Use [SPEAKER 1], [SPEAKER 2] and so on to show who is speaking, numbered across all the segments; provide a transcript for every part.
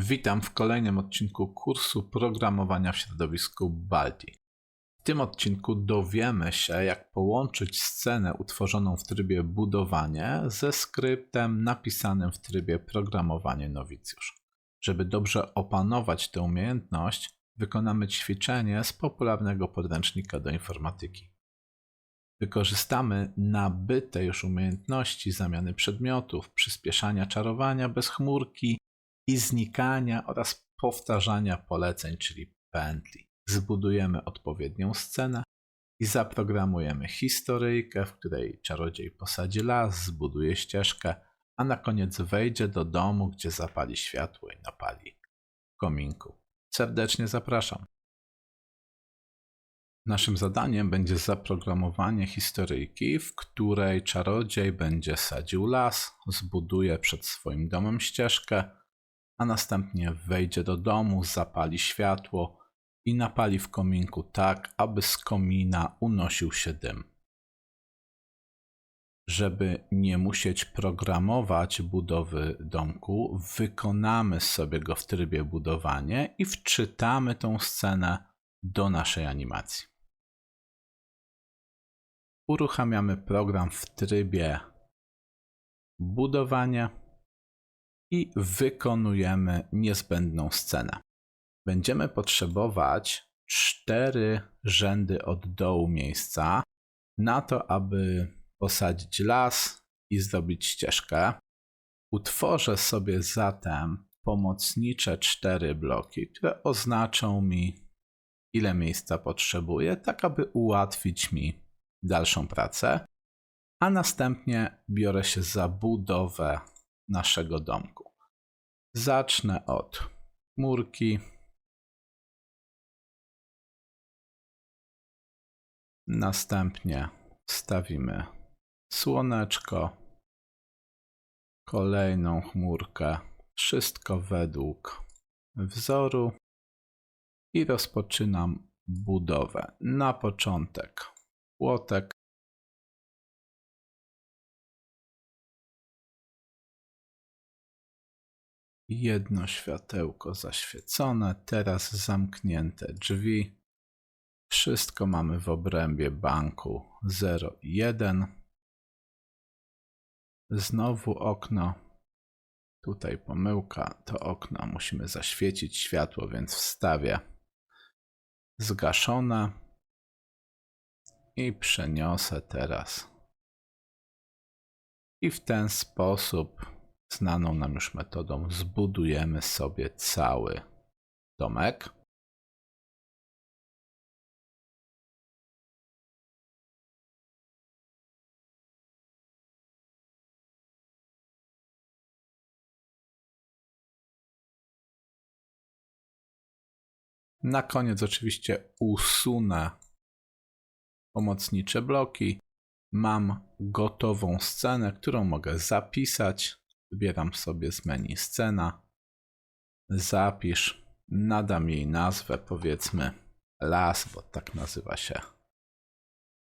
[SPEAKER 1] Witam w kolejnym odcinku kursu programowania w środowisku Balti. W tym odcinku dowiemy się, jak połączyć scenę utworzoną w trybie budowanie ze skryptem napisanym w trybie programowanie nowicjusz. Żeby dobrze opanować tę umiejętność, wykonamy ćwiczenie z popularnego podręcznika do informatyki. Wykorzystamy nabyte już umiejętności zamiany przedmiotów, przyspieszania czarowania bez chmurki i znikania oraz powtarzania poleceń, czyli pętli. Zbudujemy odpowiednią scenę i zaprogramujemy historyjkę, w której czarodziej posadzi las, zbuduje ścieżkę, a na koniec wejdzie do domu, gdzie zapali światło i napali kominku. Serdecznie zapraszam. Naszym zadaniem będzie zaprogramowanie historyjki, w której czarodziej będzie sadził las, zbuduje przed swoim domem ścieżkę, a następnie wejdzie do domu, zapali światło i napali w kominku tak, aby z komina unosił się dym. Żeby nie musieć programować budowy domku, wykonamy sobie go w trybie budowanie i wczytamy tą scenę do naszej animacji. Uruchamiamy program w trybie budowanie i wykonujemy niezbędną scenę. Będziemy potrzebować cztery rzędy od dołu miejsca na to, aby posadzić las i zrobić ścieżkę. Utworzę sobie zatem pomocnicze cztery bloki, które oznaczą mi, ile miejsca potrzebuję, tak aby ułatwić mi dalszą pracę. A następnie biorę się za budowę naszego domku. Zacznę od murki. Następnie wstawimy słoneczko, kolejną chmurkę, wszystko według wzoru i rozpoczynam budowę. Na początek płotek, jedno światełko zaświecone, teraz zamknięte drzwi. Wszystko mamy w obrębie banku 0 i 1. Znowu okno. Tutaj pomyłka, to okno musimy zaświecić światło, więc wstawię zgaszone i przeniosę teraz. I w ten sposób znaną nam już metodą zbudujemy sobie cały domek. Na koniec oczywiście usunę pomocnicze bloki. Mam gotową scenę, którą mogę zapisać Wybieram sobie z menu scena, zapisz, nadam jej nazwę, powiedzmy las, bo tak nazywa się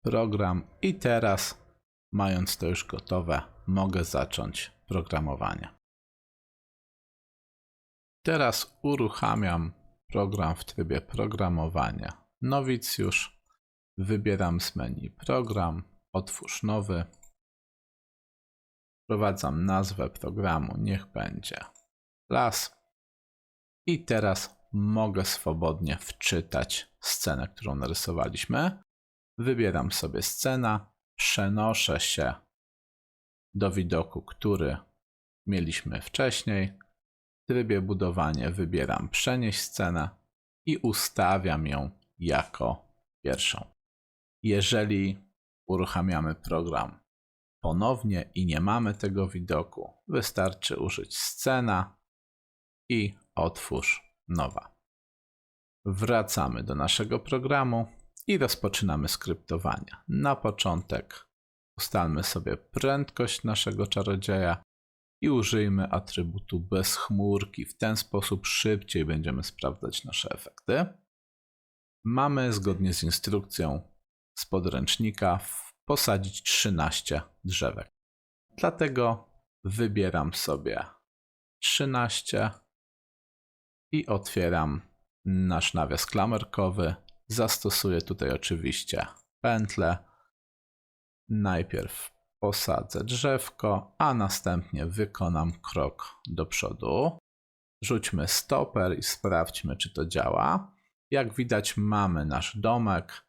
[SPEAKER 1] program. I teraz, mając to już gotowe, mogę zacząć programowanie. Teraz uruchamiam program w trybie programowania. Nowicjusz. Wybieram z menu program, otwórz nowy. Wprowadzam nazwę programu, niech będzie las. I teraz mogę swobodnie wczytać scenę, którą narysowaliśmy. Wybieram sobie scena, przenoszę się do widoku, który mieliśmy wcześniej. W trybie budowania wybieram przenieść scenę i ustawiam ją jako pierwszą. Jeżeli uruchamiamy program ponownie i nie mamy tego widoku, wystarczy użyć scena i otwórz nowa. Wracamy do naszego programu i rozpoczynamy skryptowanie. Na początek ustalmy sobie prędkość naszego czarodzieja i użyjmy atrybutu bez chmurki. W ten sposób szybciej będziemy sprawdzać nasze efekty. Mamy zgodnie z instrukcją z podręcznika posadzić 13 drzewek. Dlatego wybieram sobie 13 i otwieram nasz nawias klamerkowy. Zastosuję tutaj oczywiście pętlę. Najpierw posadzę drzewko, a następnie wykonam krok do przodu. Rzućmy stoper i sprawdźmy, czy to działa. Jak widać, mamy nasz domek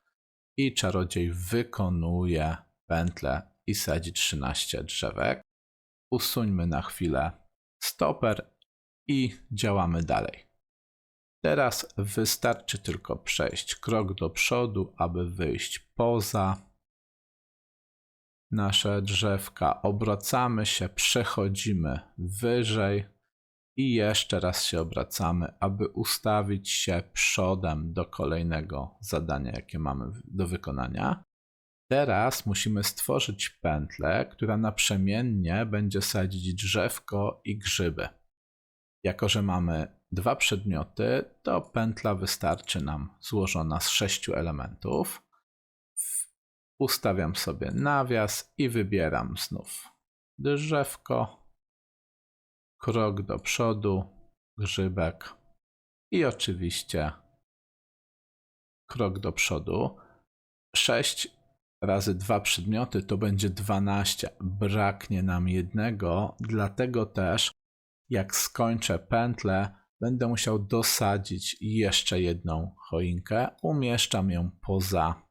[SPEAKER 1] i czarodziej wykonuje pętlę i sadzi 13 drzewek. Usuńmy na chwilę stoper i działamy dalej. Teraz wystarczy tylko przejść krok do przodu, aby wyjść poza nasze drzewka. Obracamy się, przechodzimy wyżej i jeszcze raz się obracamy, aby ustawić się przodem do kolejnego zadania, jakie mamy do wykonania. Teraz musimy stworzyć pętlę, która naprzemiennie będzie sadzić drzewko i grzyby. Jako, że mamy dwa przedmioty, to pętla wystarczy nam złożona z sześciu elementów. Ustawiam sobie nawias i wybieram znów drzewko, krok do przodu, grzybek i oczywiście krok do przodu. 6 razy dwa przedmioty to będzie 12. Braknie nam jednego, dlatego też jak skończę pętlę, będę musiał dosadzić jeszcze jedną choinkę. Umieszczam ją poza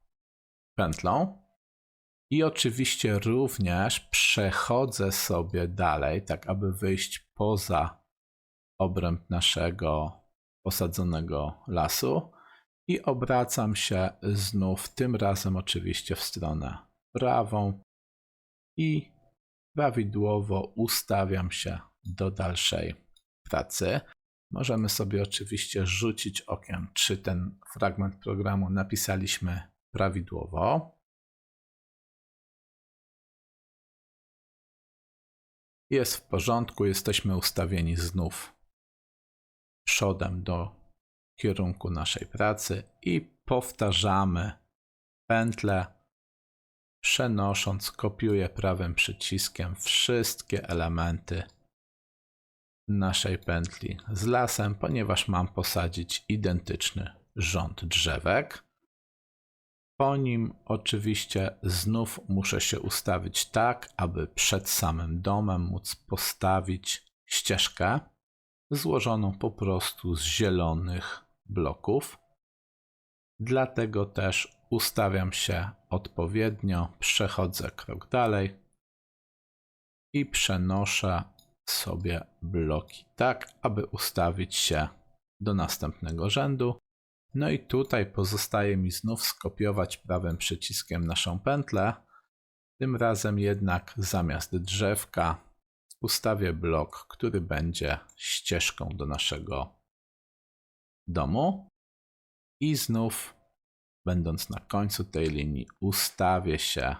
[SPEAKER 1] pętlą. I oczywiście również przechodzę sobie dalej, tak aby wyjść poza obręb naszego osadzonego lasu i obracam się znów, tym razem oczywiście w stronę prawą i prawidłowo ustawiam się do dalszej pracy. Możemy sobie oczywiście rzucić okiem, czy ten fragment programu napisaliśmy prawidłowo. Jest w porządku, jesteśmy ustawieni znów przodem do kierunku naszej pracy i powtarzamy pętlę, przenosząc, kopiuję prawym przyciskiem wszystkie elementy naszej pętli z lasem, ponieważ mam posadzić identyczny rząd drzewek. Po nim oczywiście znów muszę się ustawić tak, aby przed samym domem móc postawić ścieżkę złożoną po prostu z zielonych bloków. Dlatego też ustawiam się odpowiednio, przechodzę krok dalej i przenoszę sobie bloki tak, aby ustawić się do następnego rzędu. No i tutaj pozostaje mi znów skopiować prawym przyciskiem naszą pętlę. Tym razem jednak zamiast drzewka ustawię blok, który będzie ścieżką do naszego domu. I znów, będąc na końcu tej linii, ustawię się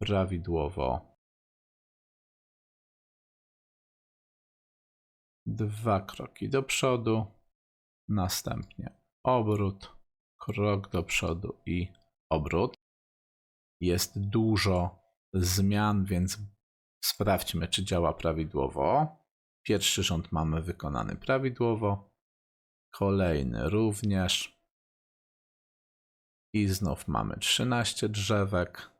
[SPEAKER 1] prawidłowo. Dwa kroki do przodu, następnie obrót, krok do przodu i obrót. Jest dużo zmian, więc sprawdźmy, czy działa prawidłowo. Pierwszy rząd mamy wykonany prawidłowo, kolejny również. I znów mamy 13 drzewek.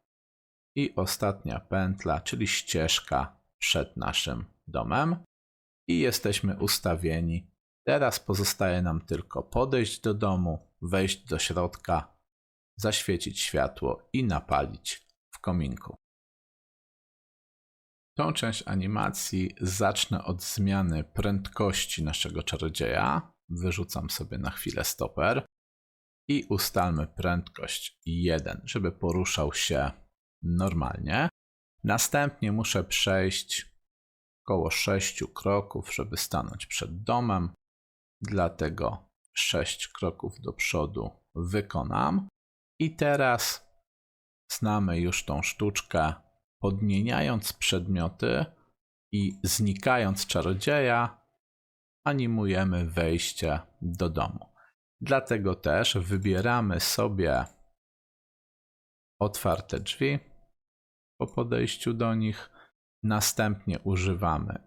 [SPEAKER 1] I ostatnia pętla, czyli ścieżka przed naszym domem. I jesteśmy ustawieni Teraz pozostaje nam tylko podejść do domu, wejść do środka, zaświecić światło i napalić w kominku. Tą część animacji zacznę od zmiany prędkości naszego czarodzieja. Wyrzucam sobie na chwilę stoper i ustalmy prędkość 1, żeby poruszał się normalnie. Następnie muszę przejść około 6 kroków, żeby stanąć przed domem. Dlatego 6 kroków do przodu wykonam. I teraz znamy już tą sztuczkę. Podmieniając przedmioty i znikając czarodzieja, animujemy wejście do domu. Dlatego też wybieramy sobie otwarte drzwi po podejściu do nich. Następnie używamy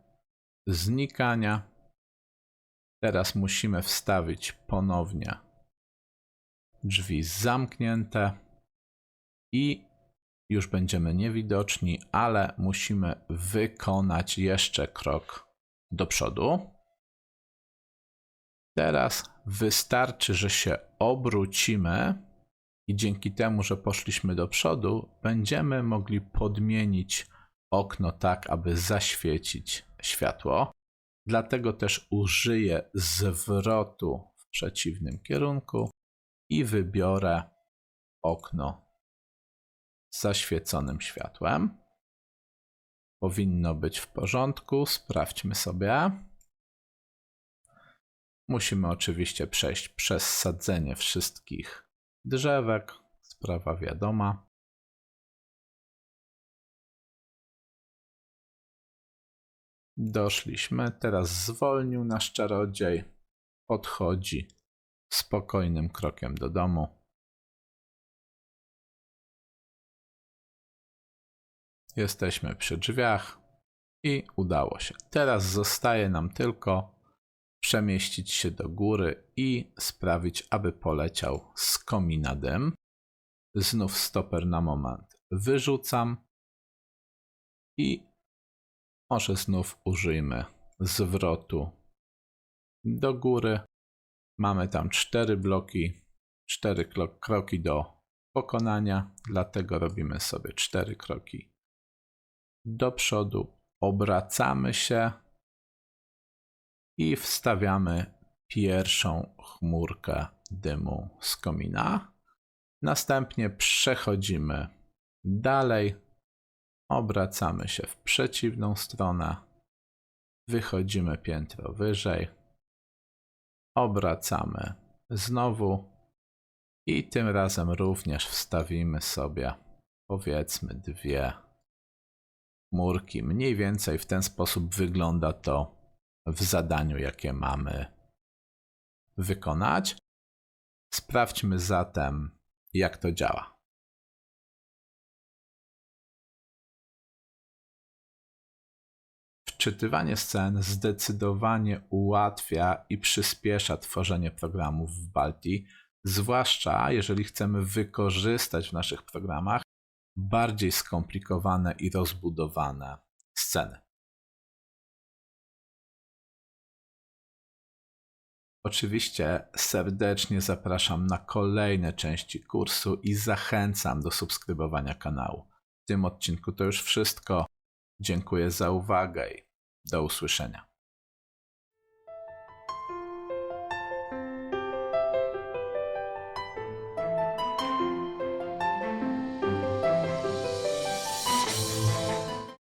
[SPEAKER 1] znikania Teraz musimy wstawić ponownie drzwi zamknięte i już będziemy niewidoczni, ale musimy wykonać jeszcze krok do przodu. Teraz wystarczy, że się obrócimy i dzięki temu, że poszliśmy do przodu, będziemy mogli podmienić okno tak, aby zaświecić światło. Dlatego też użyję zwrotu w przeciwnym kierunku i wybiorę okno z zaświeconym światłem. Powinno być w porządku. Sprawdźmy sobie. Musimy oczywiście przejść przez sadzenie wszystkich drzewek. Sprawa wiadoma. Doszliśmy. Teraz zwolnił nasz czarodziej. Podchodzi spokojnym krokiem do domu. Jesteśmy przy drzwiach i udało się. Teraz zostaje nam tylko przemieścić się do góry i sprawić, aby poleciał z komina dym. Znów stoper na moment wyrzucam i może znów użyjmy zwrotu do góry. Mamy tam cztery bloki, cztery kroki do pokonania, dlatego robimy sobie cztery kroki do przodu, obracamy się i wstawiamy pierwszą chmurkę dymu z komina. Następnie przechodzimy dalej, obracamy się w przeciwną stronę, wychodzimy piętro wyżej, obracamy znowu i tym razem również wstawimy sobie powiedzmy dwie chmurki. Mniej więcej w ten sposób wygląda to w zadaniu, jakie mamy wykonać. Sprawdźmy zatem, jak to działa. Wczytywanie scen zdecydowanie ułatwia i przyspiesza tworzenie programów w Balti, zwłaszcza jeżeli chcemy wykorzystać w naszych programach bardziej skomplikowane i rozbudowane sceny. Oczywiście serdecznie zapraszam na kolejne części kursu i zachęcam do subskrybowania kanału. W tym odcinku to już wszystko. Dziękuję za uwagę do usłyszenia.